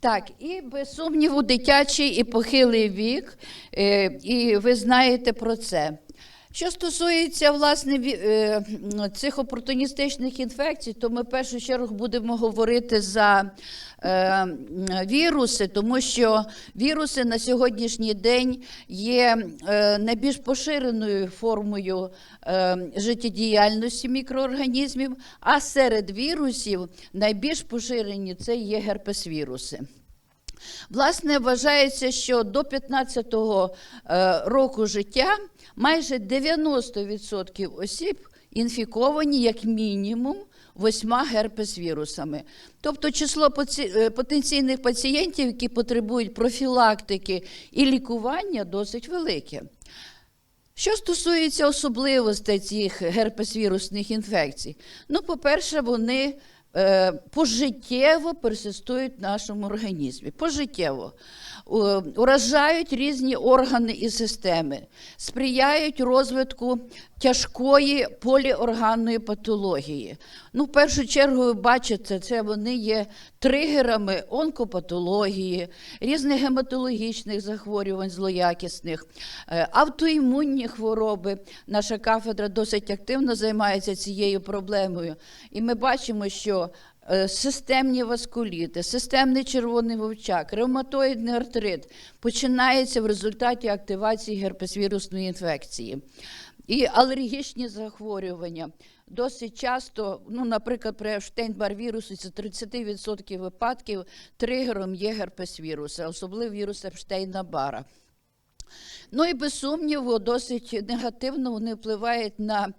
Так, і без сумніву, дитячий і похилий вік, е, і ви знаєте про це. Що стосується власне е, цих опортуністичних інфекцій, то ми в першу чергу будемо говорити за е, віруси, тому що віруси на сьогоднішній день є е, найбільш поширеною формою життєдіяльності мікроорганізмів, а серед вірусів найбільш поширені це є герпес-віруси. Власне, вважається, що до 15-го е, року життя майже 90% осіб інфіковані як мінімум восьма герпес-вірусами. Тобто число е, потенційних пацієнтів, які потребують профілактики і лікування, досить велике. Що стосується особливостей цих герпес-вірусних інфекцій, ну, по-перше, вони пожиттєво персистують в нашому організмі. Пожиттєво. Е, Уражають різні органи і системи, сприяють розвитку тяжкої поліорганної патології. Ну, в першу чергу, ви бачите, це вони є тригерами онкопатології, різних гематологічних захворювань злоякісних, е, автоімунні хвороби. Наша кафедра досить активно займається цією проблемою. І ми бачимо, що е, системні васкуліти, системний червоний вовчак, ревматоїдний артрит починається в результаті активації герпесвірусної інфекції. І алергічні захворювання. Досить часто, ну, наприклад, при Епштейн-Бар-вірусу це 30% випадків тригером є герпес-віруси, особливо вірус Епштейна-Бара. Ну і без сумніву, досить негативно вони впливають на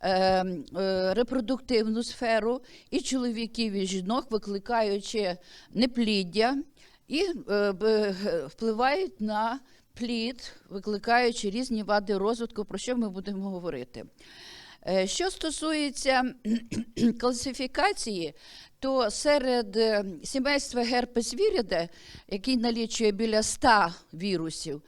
е, е, репродуктивну сферу і чоловіків, і жінок, викликаючи непліддя, і е, г- впливають на плід, викликаючи різні вади розвитку, про що ми будемо говорити. Е, Що стосується класифікації, то серед е, сімейства герпес віріде, який налічує біля 100 вірусів,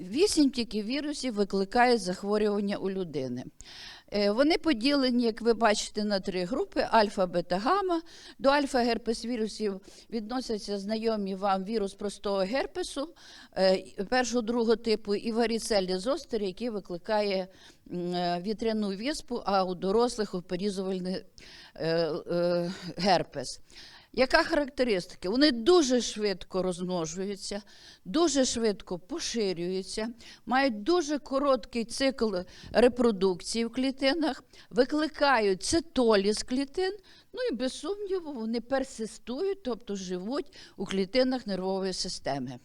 вісім тільки вірусів викликають захворювання у людини. Е, Вони поділені, як ви бачите, на три групи: альфа, бета, гамма. До альфа-герпес-вірусів відносяться знайомі вам вірус простого герпесу е, першого другого типу і варіцелі зостер, який викликає е, вітряну віспу, а у дорослих опорізувальний е, е, герпес. Яка характеристика? Вони дуже швидко розмножуються, дуже швидко поширюються, мають дуже короткий цикл репродукції в клітинах, викликають цитоліз клітин, ну і без сумніву вони персистують, тобто живуть у клітинах нервової системи.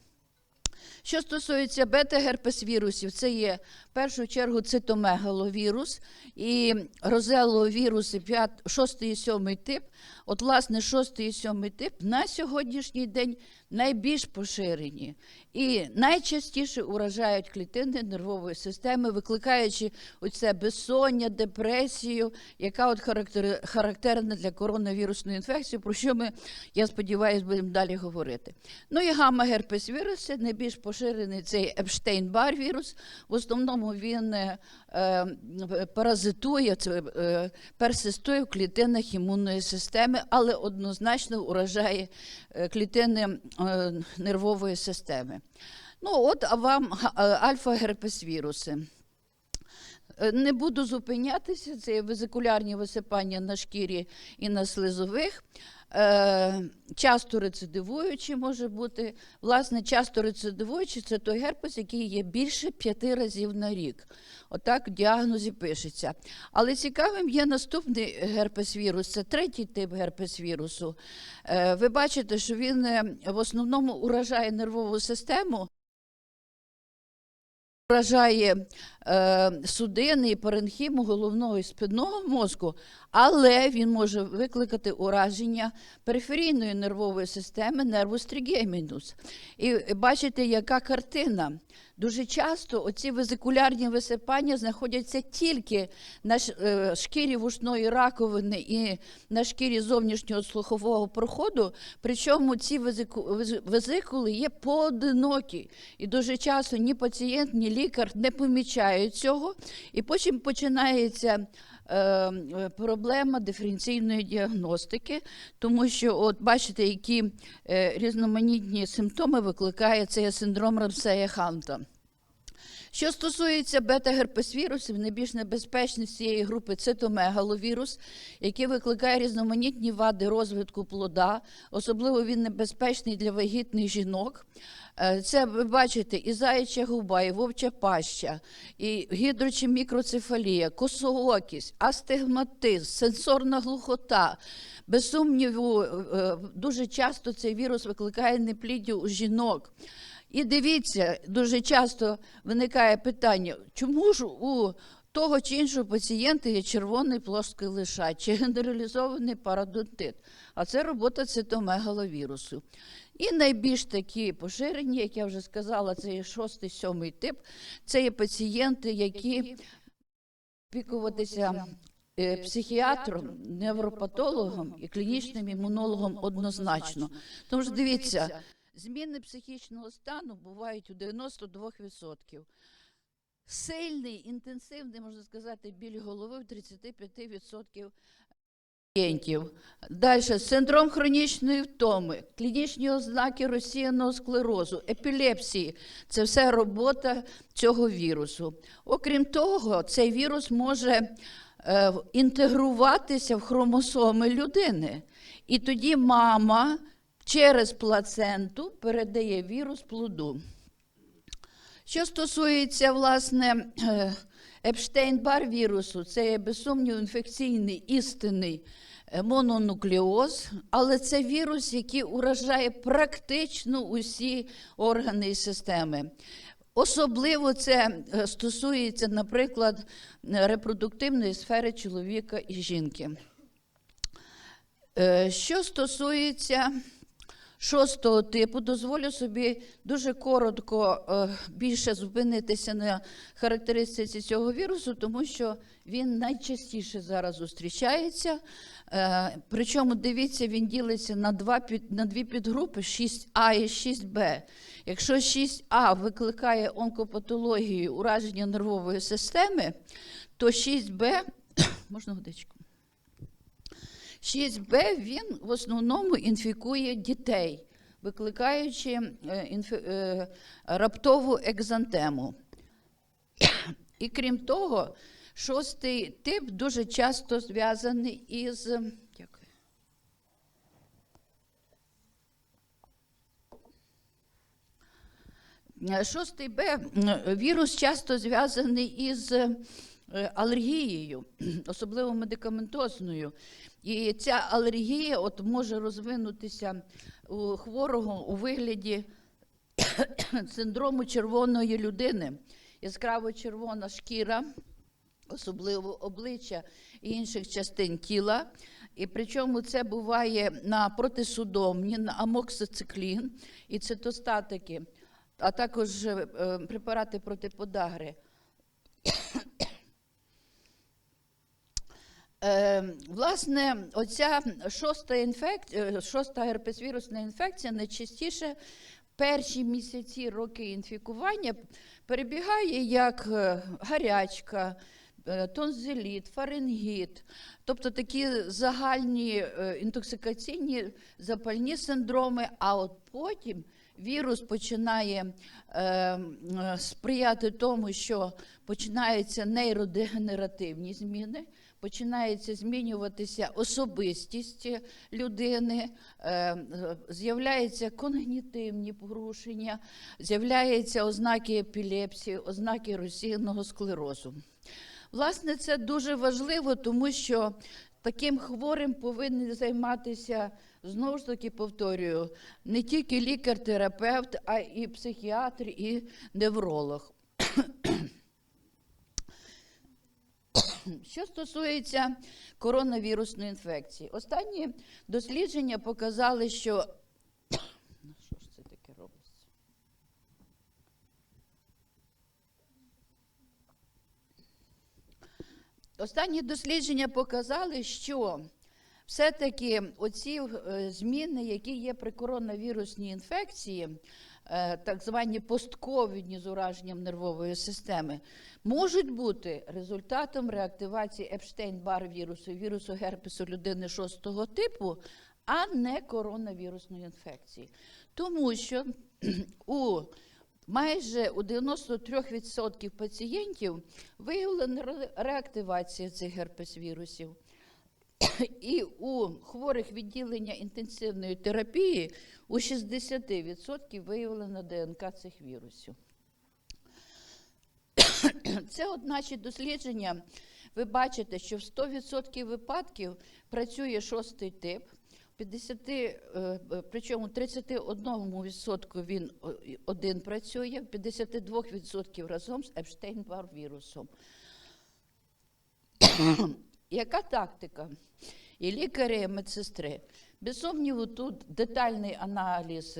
Що стосується бета-герпес-вірусів, це є в першу чергу цитомегаловірус і розеловіруси 6 і 7 тип. От, власне, 6 і 7 тип на сьогоднішній день найбільш поширені і найчастіше уражають клітини нервової системи, викликаючи оце безсоння, депресію, яка от характер, характерна для коронавірусної інфекції, про що ми, я сподіваюся, будемо далі говорити. Ну і гамма-герпес-віруси, найбільш поширений цей Епштейн-Бар вірус. В основному він е, е, паразитує, це, е, персистує в клітинах імунної системи, але однозначно уражає е, клітини е, нервової системи. Ну, от вам е, альфа-герпес-віруси. Не буду зупинятися, це везикулярні висипання на шкірі і на слизових. Е, часто рецидивуючі може бути. Власне, часто рецидивуючі це той герпес, який є більше п'яти разів на рік. Отак в діагнозі пишеться. Але цікавим є наступний герпес-вірус, це третій тип герпес-вірусу. Е, ви бачите, що він е, в основному уражає нервову систему. Вражає судини і паренхіму головного і спинного мозку, але він може викликати ураження периферійної нервової системи нервус тригемінус. І бачите, яка картина. Дуже часто оці везикулярні висипання знаходяться тільки на е, шкірі вушної раковини і на шкірі зовнішнього слухового проходу. Причому ці везику- везикули є поодинокі. І дуже часто ні пацієнт, ні лікар не помічають цього. І потім починається е, проблема диференційної діагностики, тому що, от бачите, які е, різноманітні симптоми викликає цей синдром Рамсея Ханта. Що стосується бета-герпесвірусів, найбільш небезпечний з цієї групи цитомегаловірус, який викликає різноманітні вади розвитку плода. Особливо він небезпечний для вагітних жінок. Е, Це ви бачите і заяча губа, і вовча паща, і гідро- чи мікроцефалія, косоокість, астигматизм, сенсорна глухота. Без сумніву, е, дуже часто цей вірус викликає непліддя у жінок. І дивіться, дуже часто виникає питання, чому ж у того чи іншого пацієнта є червоний плоский лишай чи генералізований парадонтит. А це робота цитомегаловірусу. І найбільш такі поширені, як я вже сказала, це є шостий, сьомий тип. Це є пацієнти, які опікуватися е, психіатром, невропатологом і клінічним імунологом однозначно. Тому що дивіться, зміни психічного стану бувають у 92%. Сильний, інтенсивний, можна сказати, біль голови в 35% пацієнтів. Далі синдром хронічної втоми, клінічні ознаки розсіяного склерозу, епілепсії це все робота цього вірусу. Окрім того, цей вірус може е, інтегруватися в хромосоми людини. І тоді мама через плаценту передає вірус плоду. Що стосується власне е, Епштейн-Бар вірусу, це є без сумніву інфекційний істинний е, мононуклеоз, але це вірус, який уражає практично усі органи і системи. Особливо це е, стосується, наприклад, репродуктивної сфери чоловіка і жінки. Що стосується шостого типу, дозволю собі дуже коротко е, більше зупинитися на характеристиці цього вірусу, тому що він найчастіше зараз зустрічається. Е, Причому, дивіться, він ділиться на, два, на дві підгрупи 6А і 6Б. Якщо 6А викликає онкопатологію ураження нервової системи, то 6Б, можна годичку? 6Б він в основному інфікує дітей, викликаючи е, е, раптову екзантему. І крім того, шостий тип дуже часто зв'язаний із. Шостий Б вірус часто зв'язаний із алергією, особливо медикаментозною. І ця алергія от може розвинутися у хворого у вигляді синдрому червоної людини. Яскраво червона шкіра, особливо обличчя і інших частин тіла. І причому це буває на протисудомні, на амоксициклін і цитостатики, а також е, е, препарати проти подагри. Е, власне, оця шоста, інфекція, шоста герпесвірусна інфекція найчастіше перші місяці роки інфікування перебігає як е, гарячка, е, тонзиліт, фарингіт, тобто такі загальні е, інтоксикаційні запальні синдроми, а от потім вірус починає е, сприяти тому, що починаються нейродегенеративні зміни, починається змінюватися особистість людини, е, з'являються когнітивні порушення, з'являються ознаки епілепсії, ознаки розсіяного склерозу. Власне, це дуже важливо, тому що таким хворим повинен займатися, знову ж таки повторюю, не тільки лікар-терапевт, а і психіатр, і невролог. Що стосується коронавірусної інфекції, останні дослідження показали, що що ж це таке робиться? Останні дослідження показали, що все-таки оці е, зміни, які є при коронавірусній інфекції, так звані постковідні з ураженням нервової системи, можуть бути результатом реактивації Епштейн-Бар вірусу, вірусу герпесу людини шостого типу, а не коронавірусної інфекції. Тому що у майже у 93% пацієнтів виявлена реактивація цих герпес-вірусів. І у хворих відділення інтенсивної терапії у 60% виявлено ДНК цих вірусів. Це от дослідження. Ви бачите, що в 100% випадків працює шостий тип, 50, е, е, причому 31% він один працює, в 52% разом з Епштейн-Бар вірусом. Яка тактика? І лікарі, і медсестри. Без сумніву, тут детальний аналіз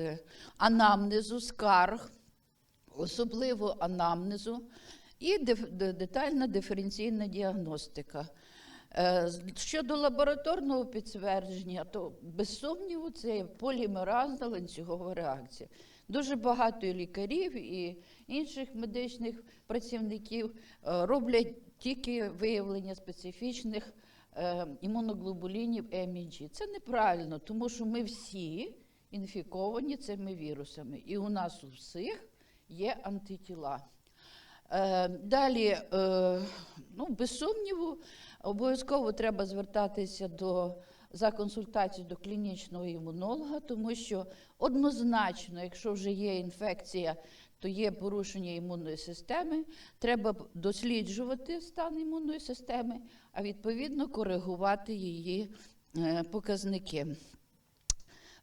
анамнезу, скарг, особливо анамнезу, і детальна диференційна діагностика. Е, Щодо лабораторного підтвердження, то без сумніву це полімеразна ланцюгова реакція. Дуже багато лікарів і інших медичних працівників е, роблять тільки виявлення специфічних е, імуноглобулінів МІГ. Це неправильно, тому що ми всі інфіковані цими вірусами, і у нас у всіх є антитіла. Е, Далі, е, ну, без сумніву, обов'язково треба звертатися до, за консультацією до клінічного імунолога, тому що однозначно, якщо вже є інфекція, то є порушення імунної системи, треба досліджувати стан імунної системи, а відповідно коригувати її е, показники.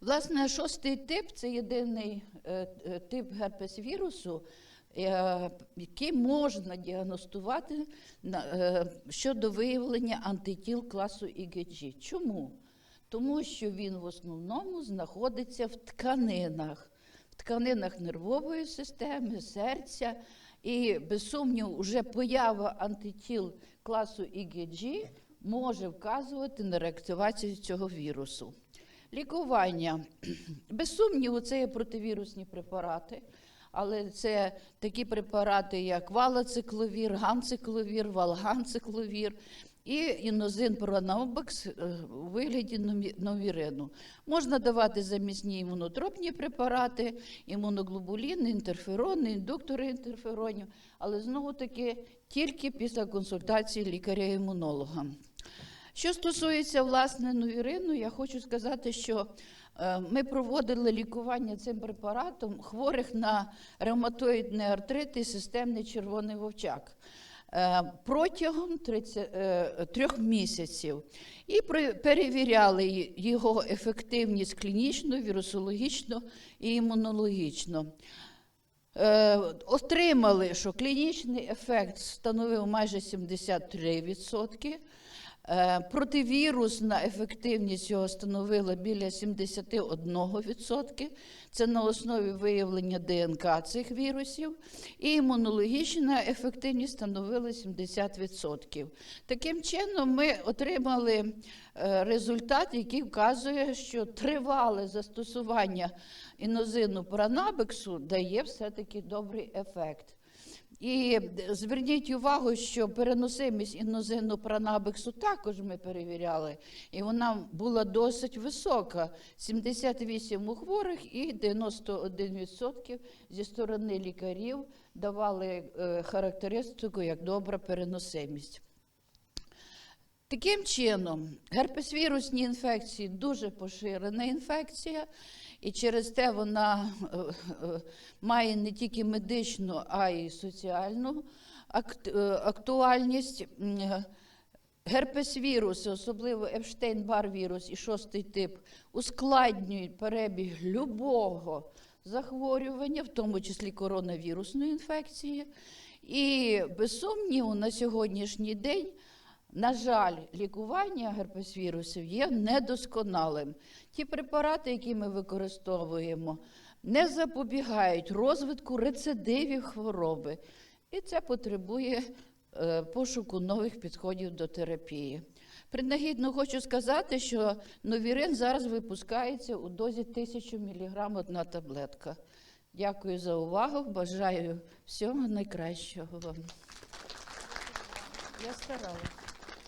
Власне, шостий тип це єдиний е, е, тип герпес-вірусу, е, який можна діагностувати щодо виявлення антитіл класу ІГГ. Чому? Тому що він в основному знаходиться в тканинах, тканинах нервової системи, серця. І без сумніву, вже поява антитіл класу ІГГ може вказувати на реактивацію цього вірусу. Лікування. Без сумніву, це є противірусні препарати, але це такі препарати, як валоцикловір, ганцикловір, валганцикловір і інозин пронобекс е, у вигляді новірину. Можна давати замісні імунотропні препарати, імуноглобуліни, інтерферони, індуктори інтерферонів, але знову таки тільки після консультації лікаря-імунолога. Що стосується власне новірину, я хочу сказати, що е, ми проводили лікування цим препаратом хворих на ревматоїдний артрит і системний червоний вовчак. Е, Протягом 30, е, трьох місяців і перевіряли його ефективність клінічно, вірусологічно і імунологічно. Е, Отримали, що клінічний ефект становив майже 73%. Е, Противірусна ефективність його становила біля 71%. Це на основі виявлення ДНК цих вірусів. І імунологічна ефективність становила 70%. Таким чином, ми отримали е, результат, який вказує, що тривале застосування інозину пранабексу дає все-таки добрий ефект. І зверніть увагу, що переносимість іноземну пранабексу також ми перевіряли, і вона була досить висока: 78 у хворих і 91% зі сторони лікарів давали е, характеристику як добра переносимість. Таким чином, герпесвірусні інфекції дуже поширена інфекція, і через те вона е, е, має не тільки медичну, а й соціальну е, актуальність. М, е, Герпес-вірус, особливо Епштейн-Бар вірус і шостий тип, ускладнюють перебіг любого захворювання, в тому числі коронавірусної інфекції. І без сумніву, на сьогоднішній день, на жаль, лікування герпес-вірусів є недосконалим. Ті препарати, які ми використовуємо, не запобігають розвитку рецидивів хвороби. І це потребує е, пошуку нових підходів до терапії. Принагідно хочу сказати, що новірин зараз випускається у дозі 1000 мг одна таблетка. Дякую за увагу. Бажаю всього найкращого вам. Я старалася.